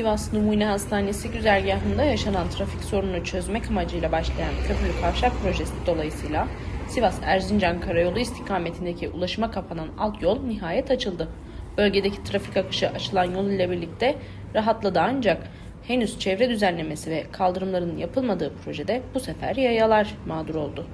Sivas Numune Hastanesi güzergahında yaşanan trafik sorununu çözmek amacıyla başlayan köprülü kavşak projesi dolayısıyla Sivas Erzincan Karayolu istikametindeki ulaşıma kapanan alt yol nihayet açıldı. Bölgedeki trafik akışı açılan yol ile birlikte rahatladı ancak henüz çevre düzenlemesi ve kaldırımların yapılmadığı projede bu sefer yayalar mağdur oldu.